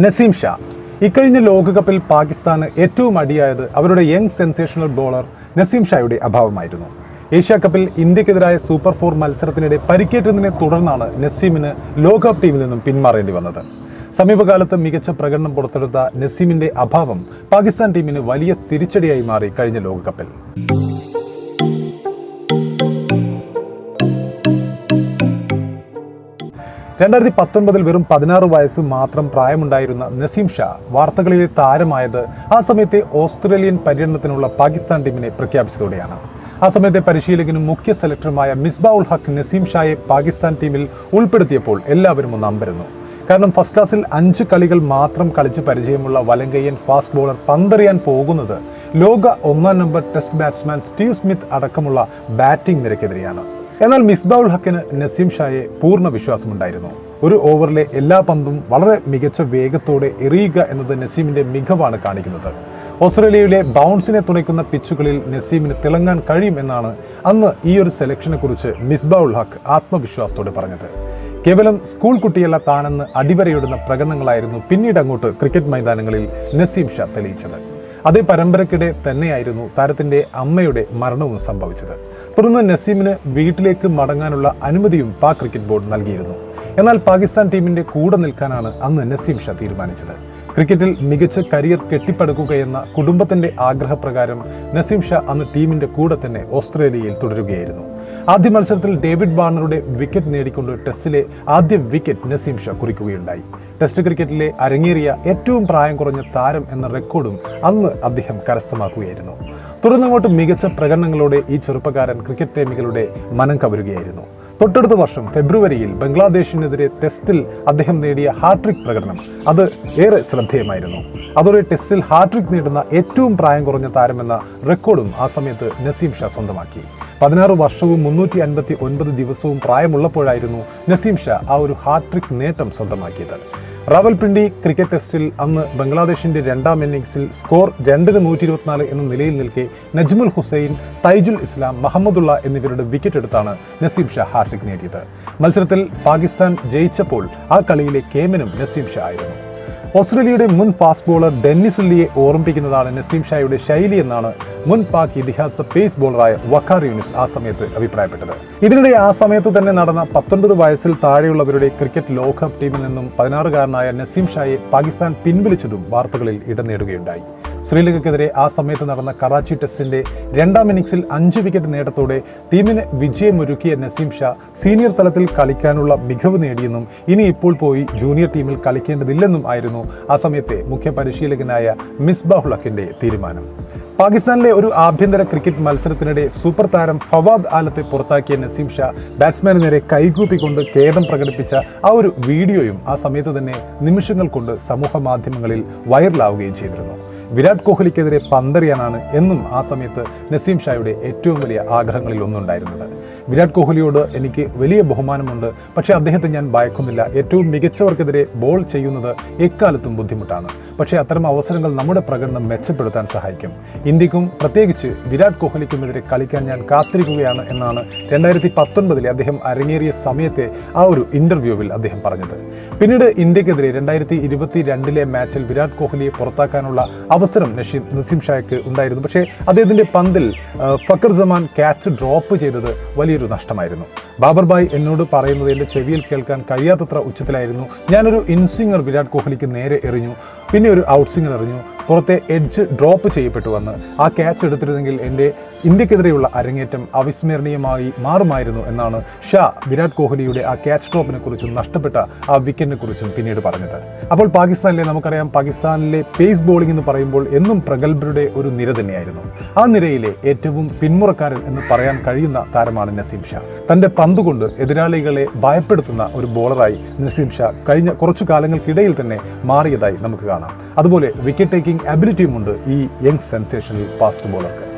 നസീം ഷാ. ഇക്കഴിഞ്ഞ ലോകകപ്പിൽ പാകിസ്ഥാന് ഏറ്റവും അടിയായത് അവരുടെ യങ് സെൻസേഷണൽ ബോളർ നസീം ഷായുടെ അഭാവമായിരുന്നു. ഏഷ്യ കപ്പിൽ ഇന്ത്യക്കെതിരായ സൂപ്പർ ഫോർ മത്സരത്തിനിടെ പരിക്കേറ്റതിനെ തുടർന്നാണ് നസീമിന് ലോകകപ്പ് ടീമിൽ നിന്നും പിന്മാറേണ്ടി വന്നത്. സമീപകാലത്ത് മികച്ച പ്രകടനം പുറത്തെടുത്ത നസീമിന്റെ അഭാവം പാകിസ്ഥാൻ ടീമിന് വലിയ തിരിച്ചടിയായി മാറി കഴിഞ്ഞ ലോകകപ്പിൽ. രണ്ടായിരത്തി പത്തൊൻപതിൽ വെറും പതിനാറ് വയസ്സ് മാത്രം പ്രായമുണ്ടായിരുന്ന നസീം ഷാ വാർത്തകളിലെ താരമായത് ആ സമയത്തെ ഓസ്ട്രേലിയൻ പര്യടനത്തിനുള്ള പാകിസ്ഥാൻ ടീമിനെ പ്രഖ്യാപിച്ചതോടെയാണ്. ആ സമയത്തെ പരിശീലകനും മുഖ്യ സെലക്ടറുമായ മിസ്ബാഉൽ ഹക്ക് നസീം ഷായെ പാകിസ്ഥാൻ ടീമിൽ ഉൾപ്പെടുത്തിയപ്പോൾ എല്ലാവരും ഒന്ന് അമ്പരുന്നു. കാരണം ഫസ്റ്റ് ക്ലാസ്സിൽ അഞ്ച് കളികൾ മാത്രം കളിച്ച് പരിചയമുള്ള വലങ്കയ്യൻ ഫാസ്റ്റ് ബോളർ പന്തെറിയാൻ പോകുന്നത് ലോക ഒന്നാം number test batsman Steve Smith അടക്കമുള്ള ബാറ്റിംഗ് നിരക്കെതിരെയാണ്. എന്നാൽ മിസ്ബൗൾ ഹക്കിന് നസീം ഷായെ പൂർണ വിശ്വാസമുണ്ടായിരുന്നു. ഒരു ഓവറിലെ എല്ലാ പന്തും വളരെ മികച്ച വേഗത്തോടെ എറിയുക എന്നത് നസീമിന്റെ മികവാണ് കാണിക്കുന്നത്. ഓസ്ട്രേലിയയിലെ ബൗൺസിനെ തുണയ്ക്കുന്ന പിച്ചുകളിൽ നസീമിന് തിളങ്ങാൻ കഴിയും എന്നാണ് അന്ന് ഈ ഒരു സെലക്ഷനെ കുറിച്ച് മിസ്ബൗൾ ഹക്ക് ആത്മവിശ്വാസത്തോടെ പറഞ്ഞത്. കേവലം സ്കൂൾ കുട്ടിയല്ല താനെന്ന് അടിവരയിടുന്ന പ്രകടനങ്ങളായിരുന്നു പിന്നീട് അങ്ങോട്ട് ക്രിക്കറ്റ് മൈതാനങ്ങളിൽ നസീം ഷാ തെളിയിച്ചത്. അതേ പരമ്പരക്കിടെ തന്നെയായിരുന്നു താരത്തിന്റെ അമ്മയുടെ മരണവും സംഭവിച്ചത്. തുടർന്ന് നസീമിന് വീട്ടിലേക്ക് മടങ്ങാനുള്ള അനുമതിയും പാക് ക്രിക്കറ്റ് ബോർഡ് നൽകിയിരുന്നു. എന്നാൽ പാകിസ്ഥാൻ ടീമിന്റെ കൂടെ നിൽക്കാനാണ് അന്ന് നസീം ഷാ തീരുമാനിച്ചത്. ക്രിക്കറ്റിൽ മികച്ച കരിയർ കെട്ടിപ്പടുക്കുകയെന്ന കുടുംബത്തിന്റെ ആഗ്രഹപ്രകാരം നസീം ഷാ അന്ന് ടീമിന്റെ കൂടെ തന്നെ ഓസ്ട്രേലിയയിൽ തുടരുകയായിരുന്നു. ആദ്യ മത്സരത്തിൽ ഡേവിഡ് വാർണറുടെ വിക്കറ്റ് നേടിക്കൊണ്ട് ടെസ്റ്റിലെ ആദ്യ വിക്കറ്റ് നസീം ഷാ കുറിക്കുകയുണ്ടായി. ടെസ്റ്റ് ക്രിക്കറ്റിലെ അരങ്ങേറിയ ഏറ്റവും പ്രായം കുറഞ്ഞ താരം എന്ന റെക്കോർഡും അന്ന് അദ്ദേഹം കരസ്ഥമാക്കുകയായിരുന്നു. തുടർന്നങ്ങോട്ട് മികച്ച പ്രകടനങ്ങളോടെ ഈ ചെറുപ്പക്കാരൻ ക്രിക്കറ്റ് പ്രേമികളുടെ മനം കവരുകയായിരുന്നു. തൊട്ടടുത്ത വർഷം ഫെബ്രുവരിയിൽ ബംഗ്ലാദേശിനെതിരെ ടെസ്റ്റിൽ അദ്ദേഹം നേടിയ ഹാട്രിക് പ്രകടനം. അത് ഏറെ ശ്രദ്ധേയമായിരുന്നു. അതോടെ ടെസ്റ്റിൽ ഹാട്രിക് നേടുന്ന ഏറ്റവും പ്രായം കുറഞ്ഞ താരമെന്ന റെക്കോർഡും ആ സമയത്ത് നസീം ഷാ സ്വന്തമാക്കി. പതിനാറ് വർഷവും മുന്നൂറ്റി അൻപത്തി ഒൻപത് ദിവസവും പ്രായമുള്ളപ്പോഴായിരുന്നു നസീം ഷാ ആ ഒരു ഹാട്രിക് നേട്ടം സ്വന്തമാക്കിയത്. റാവൽപിണ്ടി ക്രിക്കറ്റ് ടെസ്റ്റിൽ അന്ന് ബംഗ്ലാദേശിന്റെ രണ്ടാം ഇന്നിംഗ്സിൽ സ്കോർ രണ്ടിന് നൂറ്റി ഇരുപത്തിനാല് എന്ന നിലയിൽ നിൽക്കെ നജ്മുൽ ഹുസൈൻ തൈജുൽ ഇസ്ലാം മുഹമ്മദുള്ള എന്നിവരുടെ വിക്കറ്റ് എടുത്താണ് നസീം ഷാ ഹാട്രിക് നേടിയത്. മത്സരത്തിൽ പാകിസ്ഥാൻ ജയിച്ചപ്പോൾ ആ കളിയിലെ കേമനും നസീം ഷാ ആയിരുന്നു. ഓസ്ട്രേലിയയുടെ മുൻ ഫാസ്റ്റ് ബോളർ ഡെന്നിസ് ഉള്ളിയെ ഓർമ്മിപ്പിക്കുന്നതാണ് നസീം ഷായുടെ ശൈലി എന്നാണ് മുൻ പാക് ഇതിഹാസ പേസ് ബോളറായ വഖാർ യൂനിസ് ആ സമയത്ത് അഭിപ്രായപ്പെട്ടത്. ഇതിനിടെ ആ സമയത്ത് തന്നെ നടന്ന പത്തൊൻപത് വയസ്സിൽ താഴെയുള്ളവരുടെ ക്രിക്കറ്റ് ലോകകപ്പ് ടീമിൽ നിന്നും പതിനാറുകാരനായ നസീം ഷായെ പാകിസ്ഥാൻ പിൻവലിച്ചതും വാർത്തകളിൽ ഇടം നേടുകയുണ്ടായി. ശ്രീലങ്കയ്ക്കെതിരെ ആ സമയത്ത് നടന്ന കറാച്ചി ടെസ്റ്റിന്റെ രണ്ടാം ഇന്നിംഗ്സിൽ അഞ്ച് വിക്കറ്റ് നേട്ടത്തോടെ ടീമിന് വിജയമൊരുക്കിയ നസീം ഷാ സീനിയർ തലത്തിൽ കളിക്കാനുള്ള മികവ് നേടിയെന്നും ഇനി ഇപ്പോൾ പോയി ജൂനിയർ ടീമിൽ കളിക്കേണ്ടതില്ലെന്നും ആയിരുന്നു ആ സമയത്തെ മുഖ്യ പരിശീലകനായ മിസ് ഹക്കിന്റെ തീരുമാനം. പാകിസ്ഥാനിലെ ഒരു ആഭ്യന്തര ക്രിക്കറ്റ് മത്സരത്തിനിടെ സൂപ്പർ താരം ഫവാദ് ആലത്തെ പുറത്താക്കിയ നസീം ഷാ ബാറ്റ്സ്മാന് നേരെ കൈകൂപ്പിക്കൊണ്ട് ഖേദം പ്രകടിപ്പിച്ച ആ ഒരു വീഡിയോയും ആ സമയത്ത് തന്നെ നിമിഷങ്ങൾ കൊണ്ട് സമൂഹ മാധ്യമങ്ങളിൽ വൈറലാവുകയും ചെയ്തിരുന്നു. വിരാട് കോഹ്ലിക്കെതിരെ പന്തെറിയാനാണ് എന്നും ആ സമയത്ത് നസീം ഷായുടെ ഏറ്റവും വലിയ ആഗ്രഹങ്ങളിൽ ഒന്നുണ്ടായിരുന്നത്. വിരാട് കോഹ്ലിയോട് എനിക്ക് വലിയ ബഹുമാനമുണ്ട്. പക്ഷേ അദ്ദേഹത്തെ ഞാൻ ഭയക്കുന്നില്ല. ഏറ്റവും മികച്ചവർക്കെതിരെ ബോൾ ചെയ്യുന്നത് എക്കാലത്തും ബുദ്ധിമുട്ടാണ്. പക്ഷേ അത്തരം അവസരങ്ങൾ നമ്മുടെ പ്രകടനം മെച്ചപ്പെടുത്താൻ സഹായിക്കും. ഇന്ത്യക്കും പ്രത്യേകിച്ച് വിരാട് കോഹ്ലിക്കുമെതിരെ കളിക്കാൻ ഞാൻ കാത്തിരിക്കുകയാണ് എന്നാണ് രണ്ടായിരത്തി പത്തൊൻപതിലെ അദ്ദേഹം അരങ്ങേറിയ സമയത്തെ ആ ഒരു ഇന്റർവ്യൂവിൽ അദ്ദേഹം പറഞ്ഞത്. പിന്നീട് ഇന്ത്യക്കെതിരെ രണ്ടായിരത്തി ഇരുപത്തി രണ്ടിലെ മാച്ചിൽ വിരാട് കോഹ്ലിയെ പുറത്താക്കാനുള്ള അവസരം നഷീം നസീം ഷായ്ക്ക് ഉണ്ടായിരുന്നു. പക്ഷേ അദ്ദേഹത്തിന്റെ പന്തിൽ ഫക്കർ ജമാൻ ക്യാച്ച് ഡ്രോപ്പ് ചെയ്തത് വലിയൊരു നഷ്ടമായിരുന്നു. ബാബർ ഭായ് എന്നോട് പറയുന്നത് എന്റെ ചെവിയിൽ കേൾക്കാൻ കഴിയാത്തത്ര ഉച്ചത്തിലായിരുന്നു. ഞാനൊരു ഇൻസിംഗർ വിരാട് കോഹ്ലിക്ക് നേരെ എറിഞ്ഞു. പിന്നെ ഒരു ഔട്ട് സിംഗർ എറിഞ്ഞു. പുറത്തെ എഡ്ജ് ഡ്രോപ്പ് ചെയ്യപ്പെട്ടു വന്ന് ആ ക്യാച്ച് എടുത്തിരുന്നെങ്കിൽ എന്റെ ഇന്ത്യക്കെതിരെയുള്ള അരങ്ങേറ്റം അവിസ്മരണീയമായി മാറുമായിരുന്നു എന്നാണ് ഷാ വിരാട് കോഹ്ലിയുടെ ആ ക്യാച്ച് ഡ്രോപ്പിനെ കുറിച്ചും നഷ്ടപ്പെട്ട ആ വിക്കറ്റിനെ കുറിച്ചും പിന്നീട് പറഞ്ഞത്. അപ്പോൾ പാകിസ്ഥാനിലെ നമുക്കറിയാം പാകിസ്ഥാനിലെ പേസ് ബോളിംഗ് എന്ന് പറയുമ്പോൾ എന്നും പ്രഗത്ഭരുടെ ഒരു നിര തന്നെയായിരുന്നു. ആ നിരയിലെ ഏറ്റവും പിന്മുറക്കാരൻ എന്ന് പറയാൻ കഴിയുന്ന താരമാണ് നസീം ഷാ. തന്റെ പന്തുകൊണ്ട് എതിരാളികളെ ഭയപ്പെടുത്തുന്ന ഒരു ബോളറായി നസീം ഷാ കഴിഞ്ഞ കുറച്ചു കാലങ്ങൾക്കിടയിൽ തന്നെ മാറിയതായി നമുക്ക് കാണാം. അതുപോലെ വിക്കറ്റ് ടേക്കിംഗ് അബിലിറ്റിയുമുണ്ട് ഈ യങ് സെൻസേഷണൽ ഫാസ്റ്റ് ബോളർക്ക്